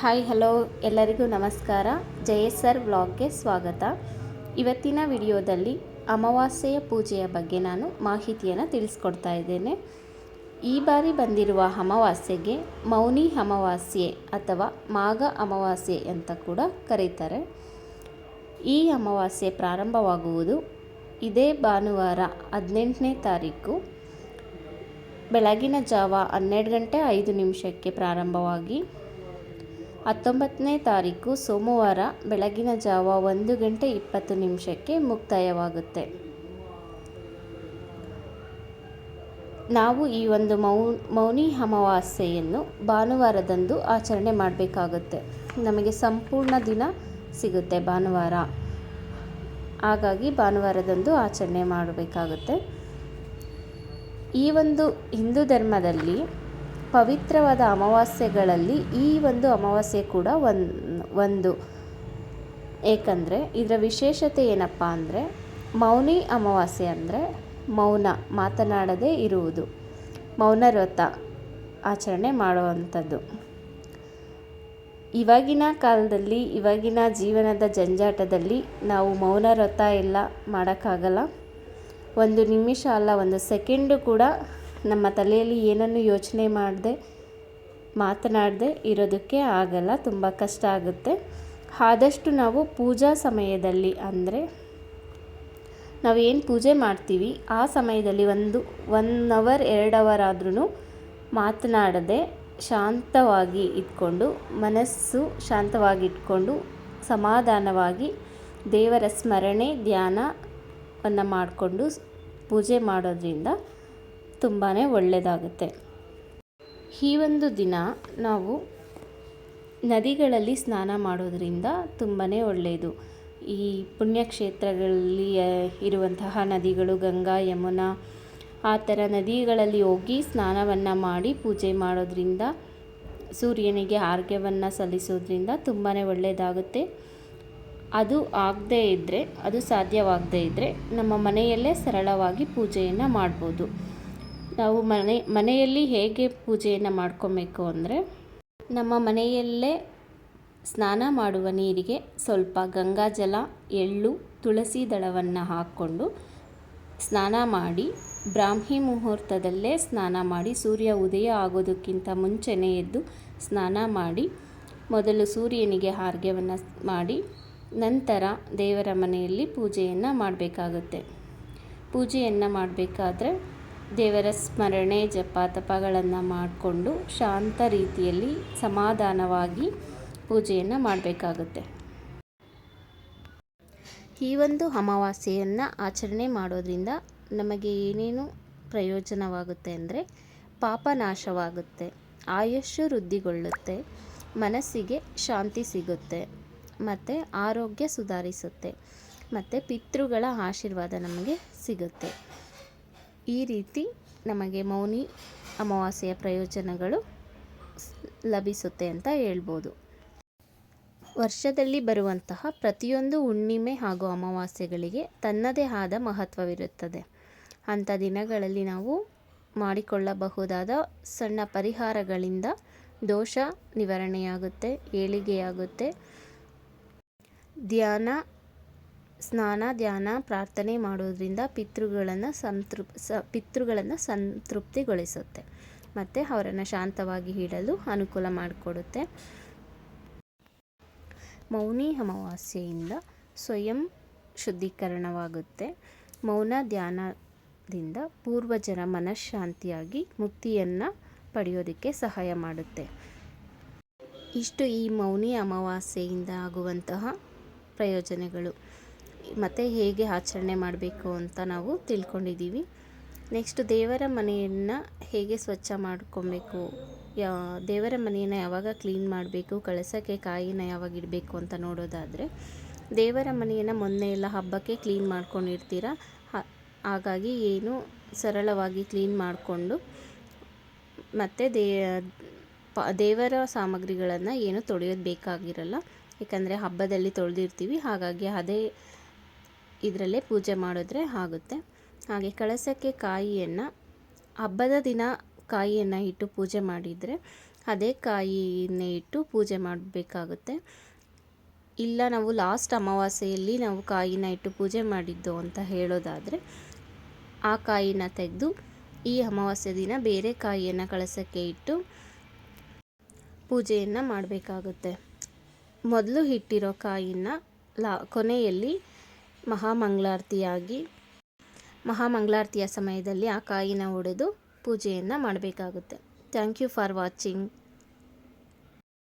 Hi, hello, ಎಲ್ಲರಿಗೂ ನಮಸ್ಕಾರ. ಜಯಸರ್ ವ್ಲಾಗ್ಗೆ ಸ್ವಾಗತ. ಇವತ್ತಿನ ವಿಡಿಯೋದಲ್ಲಿ ಅಮಾವಾಸ್ಯೆಯ ಪೂಜೆಯ ಬಗ್ಗೆ ನಾನು ಮಾಹಿತಿಯನ್ನು ತಿಳಿಸ್ಕೊಡ್ತಾ ಇದ್ದೇನೆ. ಈ ಬಾರಿ ಬಂದಿರುವ ಅಮಾವಾಸ್ಯೆಗೆ ಮೌನಿ ಅಮಾವಾಸ್ಯೆ ಅಥವಾ ಮಾಗ ಅಮಾವಾಸ್ಯೆ ಅಂತ ಕೂಡ ಕರೀತಾರೆ. ಈ ಅಮಾವಾಸ್ಯೆ ಪ್ರಾರಂಭವಾಗುವುದು ಇದೇ ಭಾನುವಾರ ಹದಿನೆಂಟನೇ ತಾರೀಕು. ಬೆಳಗಿನ ಜಾವ ಹನ್ನೆರಡು ಗಂಟೆ ಐದು ನಿಮಿಷಕ್ಕೆ ಪ್ರಾರಂಭವಾಗಿ ಹತ್ತೊಂಬತ್ತನೇ ತಾರೀಕು ಸೋಮವಾರ ಬೆಳಗಿನ ಜಾವ ಒಂದು ಗಂಟೆ ಇಪ್ಪತ್ತು ನಿಮಿಷಕ್ಕೆ ಮುಕ್ತಾಯವಾಗುತ್ತೆ. ನಾವು ಈ ಒಂದು ಮೌ ಮೌನಿ ಅಮಾವಾಸ್ಯೆಯನ್ನು ಭಾನುವಾರದಂದು ಆಚರಣೆ ಮಾಡಬೇಕಾಗುತ್ತೆ. ನಮಗೆ ಸಂಪೂರ್ಣ ದಿನ ಸಿಗುತ್ತೆ ಭಾನುವಾರ. ಹಾಗಾಗಿ ಭಾನುವಾರದಂದು ಆಚರಣೆ ಮಾಡಬೇಕಾಗುತ್ತೆ. ಈ ಒಂದು ಹಿಂದೂ ಧರ್ಮದಲ್ಲಿ ಪವಿತ್ರವಾದ ಅಮಾವಾಸ್ಯೆಗಳಲ್ಲಿ ಈ ಒಂದು ಅಮಾವಾಸ್ಯೆ ಕೂಡ ಒಂದು. ಏಕೆಂದರೆ ಇದರ ವಿಶೇಷತೆ ಏನಪ್ಪ ಅಂದರೆ ಮೌನಿ ಅಮಾವಾಸ್ಯೆ ಅಂದರೆ ಮೌನ, ಮಾತನಾಡದೇ ಇರುವುದು. ಮೌನ ವ್ರತ ಆಚರಣೆ ಮಾಡುವಂಥದ್ದು. ಇವಾಗಿನ ಕಾಲದಲ್ಲಿ, ಇವಾಗಿನ ಜೀವನದ ಜಂಜಾಟದಲ್ಲಿ ನಾವು ಮೌನ ವ್ರತ ಎಲ್ಲ ಮಾಡೋಕ್ಕಾಗಲ್ಲ. ಒಂದು ನಿಮಿಷ ಅಲ್ಲ, ಒಂದು ಸೆಕೆಂಡು ಕೂಡ ನಮ್ಮ ತಲೆಯಲ್ಲಿ ಏನನ್ನು ಯೋಚನೆ ಮಾಡದೆ, ಮಾತನಾಡದೆ ಇರೋದಕ್ಕೆ ಆಗಲ್ಲ, ತುಂಬ ಕಷ್ಟ ಆಗುತ್ತೆ. ಆದಷ್ಟು ನಾವು ಪೂಜಾ ಸಮಯದಲ್ಲಿ ಅಂದರೆ ನಾವು ಏನು ಪೂಜೆ ಮಾಡ್ತೀವಿ, ಆ ಸಮಯದಲ್ಲಿ ಒಂದು ಒನ್ ಅವರ್ ಎರಡು ಅವರ್ ಆದ್ರೂ ಮಾತನಾಡದೆ ಶಾಂತವಾಗಿ ಇಟ್ಕೊಂಡು ಮನಸ್ಸು ಶಾಂತವಾಗಿ ಇಟ್ಕೊಂಡು ಸಮಾಧಾನವಾಗಿ ದೇವರ ಸ್ಮರಣೆ, ಧ್ಯಾನವನ್ನು ಮಾಡಿಕೊಂಡು ಪೂಜೆ ಮಾಡೋದ್ರಿಂದ ತುಂಬಾ ಒಳ್ಳೆಯದಾಗುತ್ತೆ ಈ ಒಂದು ದಿನ ನಾವು ನದಿಗಳಲ್ಲಿ ಸ್ನಾನ ಮಾಡೋದರಿಂದ ತುಂಬಾ ಒಳ್ಳೆಯದು ಈ ಪುಣ್ಯಕ್ಷೇತ್ರಗಳಲ್ಲಿ ಇರುವಂತಹ ನದಿಗಳು ಗಂಗಾ, ಯಮುನಾ, ಆ ಥರ ನದಿಗಳಲ್ಲಿ ಹೋಗಿ ಸ್ನಾನವನ್ನು ಮಾಡಿ ಪೂಜೆ ಮಾಡೋದ್ರಿಂದ, ಸೂರ್ಯನಿಗೆ ಆರ್ಘ್ಯವನ್ನು ಸಲ್ಲಿಸೋದ್ರಿಂದ ತುಂಬಾ ಒಳ್ಳೆಯದಾಗುತ್ತೆ ಅದು ಆಗದೇ ಇದ್ದರೆ ಅದು ಸಾಧ್ಯವಾಗದೇ ಇದ್ದರೆ ನಮ್ಮ ಮನೆಯಲ್ಲೇ ಸರಳವಾಗಿ ಪೂಜೆಯನ್ನು ಮಾಡ್ಬೋದು. ನಾವು ಮನೆ, ಮನೆಯಲ್ಲಿ ಹೇಗೆ ಪೂಜೆಯನ್ನು ಮಾಡ್ಕೊಬೇಕು ಅಂದರೆ, ನಮ್ಮ ಮನೆಯಲ್ಲೇ ಸ್ನಾನ ಮಾಡುವ ನೀರಿಗೆ ಸ್ವಲ್ಪ ಗಂಗಾಜಲ ಎಳ್ಳು, ತುಳಸಿ ದಳವನ್ನು ಹಾಕ್ಕೊಂಡು ಸ್ನಾನ ಮಾಡಿ, ಬ್ರಾಹ್ಮಿ ಮುಹೂರ್ತದಲ್ಲೇ ಸ್ನಾನ ಮಾಡಿ, ಸೂರ್ಯ ಉದಯ ಆಗೋದಕ್ಕಿಂತ ಮುಂಚೆನೇ ಎದ್ದು ಸ್ನಾನ ಮಾಡಿ, ಮೊದಲು ಸೂರ್ಯನಿಗೆ ಹಾರ್ಗ್ಯವನ್ನು ಮಾಡಿ, ನಂತರ ದೇವರ ಮನೆಯಲ್ಲಿ ಪೂಜೆಯನ್ನು ಮಾಡಬೇಕಾಗುತ್ತೆ. ಪೂಜೆಯನ್ನು ಮಾಡಬೇಕಾದ್ರೆ ದೇವರ ಸ್ಮರಣೆ ಜಪ ತಪಗಳನ್ನು ಮಾಡಿಕೊಂಡು ಶಾಂತ ರೀತಿಯಲ್ಲಿ ಸಮಾಧಾನವಾಗಿ ಪೂಜೆಯನ್ನು ಮಾಡಬೇಕಾಗುತ್ತೆ. ಈ ಒಂದು ಅಮಾವಾಸ್ಯೆಯನ್ನು ಆಚರಣೆ ಮಾಡೋದ್ರಿಂದ ನಮಗೆ ಏನೇನು ಪ್ರಯೋಜನವಾಗುತ್ತೆ ಅಂದರೆ ಪಾಪ ನಾಶವಾಗುತ್ತೆ ವೃದ್ಧಿಗೊಳ್ಳುತ್ತೆ, ಮನಸ್ಸಿಗೆ ಶಾಂತಿ ಸಿಗುತ್ತೆ, ಮತ್ತು ಆರೋಗ್ಯ ಸುಧಾರಿಸುತ್ತೆ, ಮತ್ತು ಪಿತೃಗಳ ಆಶೀರ್ವಾದ ನಮಗೆ ಸಿಗುತ್ತೆ. ಈ ರೀತಿ ನಮಗೆ ಮೌನಿ ಅಮಾವಾಸ್ಯೆಯ ಪ್ರಯೋಜನಗಳು ಲಭಿಸುತ್ತೆ ಅಂತ ಹೇಳ್ಬೋದು. ವರ್ಷದಲ್ಲಿ ಬರುವಂತಹ ಪ್ರತಿಯೊಂದು ಹುಣ್ಣಿಮೆ ಹಾಗೂ ಅಮಾವಾಸ್ಯೆಗಳಿಗೆ ತನ್ನದೇ ಆದ ಮಹತ್ವವಿರುತ್ತದೆ. ಅಂಥ ದಿನಗಳಲ್ಲಿ ನಾವು ಮಾಡಿಕೊಳ್ಳಬಹುದಾದ ಸಣ್ಣ ಪರಿಹಾರಗಳಿಂದ ದೋಷ ನಿವಾರಣೆಯಾಗುತ್ತೆ, ಏಳಿಗೆಯಾಗುತ್ತೆ. ಧ್ಯಾನ ಸ್ನಾನ, ಧ್ಯಾನ, ಪ್ರಾರ್ಥನೆ ಮಾಡೋದ್ರಿಂದ ಪಿತೃಗಳನ್ನು ಸಂತೃಪ್, ಸ, ಪಿತೃಗಳನ್ನು ಸಂತೃಪ್ತಿಗೊಳಿಸುತ್ತೆ. ಮತ್ತು ಅವರನ್ನು ಶಾಂತವಾಗಿ ಇಡಲು ಅನುಕೂಲ ಮಾಡಿಕೊಡುತ್ತೆ. ಮೌನಿ ಅಮಾವಾಸ್ಯೆಯಿಂದ ಸ್ವಯಂ ಶುದ್ಧೀಕರಣವಾಗುತ್ತೆ. ಮೌನ ಧ್ಯಾನದಿಂದ ಪೂರ್ವಜರ ಮನಃಶಾಂತಿಯಾಗಿ ಮುಕ್ತಿಯನ್ನು ಪಡೆಯೋದಕ್ಕೆ ಸಹಾಯ ಮಾಡುತ್ತೆ. ಇಷ್ಟು ಈ ಮೌನಿ ಅಮಾವಾಸ್ಯೆಯಿಂದ ಆಗುವಂತಹ ಪ್ರಯೋಜನಗಳು. ಮತ್ತು ಹೇಗೆ ಆಚರಣೆ ಮಾಡಬೇಕು ಅಂತ ನಾವು ತಿಳ್ಕೊಂಡಿದ್ದೀವಿ. ನೆಕ್ಸ್ಟ್ ದೇವರ ಮನೆಯನ್ನು ಹೇಗೆ ಸ್ವಚ್ಛ ಮಾಡ್ಕೊಬೇಕು? ಯಾ, ದೇವರ ಮನೆಯನ್ನು ಯಾವಾಗ ಕ್ಲೀನ್ ಮಾಡಬೇಕು? ಕಳಸಕ್ಕೆ ಕಾಯಿನ ಯಾವಾಗ ಇಡಬೇಕು ಅಂತ ನೋಡೋದಾದರೆ, ದೇವರ ಮನೆಯನ್ನು ಮೊನ್ನೆ ಎಲ್ಲ ಹಬ್ಬಕ್ಕೆ ಕ್ಲೀನ್ ಮಾಡ್ಕೊಂಡಿರ್ತೀರ? ಹಾಗಾಗಿ ಏನು ಸರಳವಾಗಿ ಕ್ಲೀನ್ ಮಾಡಿಕೊಂಡು ಮತ್ತು ದೇ ದೇವರ ಸಾಮಗ್ರಿಗಳನ್ನು ಏನು ತೊಳೆಯೋದು ಬೇಕಾಗಿರಲ್ಲ. ಯಾಕಂದರೆ ಹಬ್ಬದಲ್ಲಿ ತೊಳೆದಿರ್ತೀವಿ. ಹಾಗಾಗಿ ಅದೇ ಇದರಲ್ಲೇ ಪೂಜೆ ಮಾಡಿದ್ರೆ ಆಗುತ್ತೆ. ಹಾಗೆ ಕಳಸಕ್ಕೆ ಕಾಯಿಯನ್ನು, ಹಬ್ಬದ ದಿನ ಕಾಯಿಯನ್ನು ಇಟ್ಟು ಪೂಜೆ ಮಾಡಿದರೆ ಅದೇ ಕಾಯಿಯನ್ನೇ ಇಟ್ಟು ಪೂಜೆ ಮಾಡಬೇಕಾಗುತ್ತೆ. ಇಲ್ಲ, ನಾವು ಲಾಸ್ಟ್ ಅಮಾವಾಸ್ಯೆಯಲ್ಲಿ ನಾವು ಕಾಯಿನ ಇಟ್ಟು ಪೂಜೆ ಮಾಡಿದ್ದು ಅಂತ ಹೇಳೋದಾದರೆ, ಆ ಕಾಯಿನ ತೆಗೆದು ಈ ಅಮಾವಾಸ್ಯೆ ದಿನ ಬೇರೆ ಕಾಯಿಯನ್ನು ಕಳಸಕ್ಕೆ ಇಟ್ಟು ಪೂಜೆಯನ್ನು ಮಾಡಬೇಕಾಗುತ್ತೆ. ಮೊದಲು ಇಟ್ಟಿರೋ ಕಾಯಿನ ಲಾ, ಕೊನೆಯಲ್ಲಿ ಮಹಾಮಂಗಳಾರತಿಯಾಗಿ ಮಹಾಮಂಗಳಾರತಿಯ ಸಮಯದಲ್ಲಿ ಆ ಕಾಯಿನ ಒಡೆದು ಪೂಜೆಯನ್ನು ಮಾಡಬೇಕಾಗುತ್ತೆ. Thank you for watching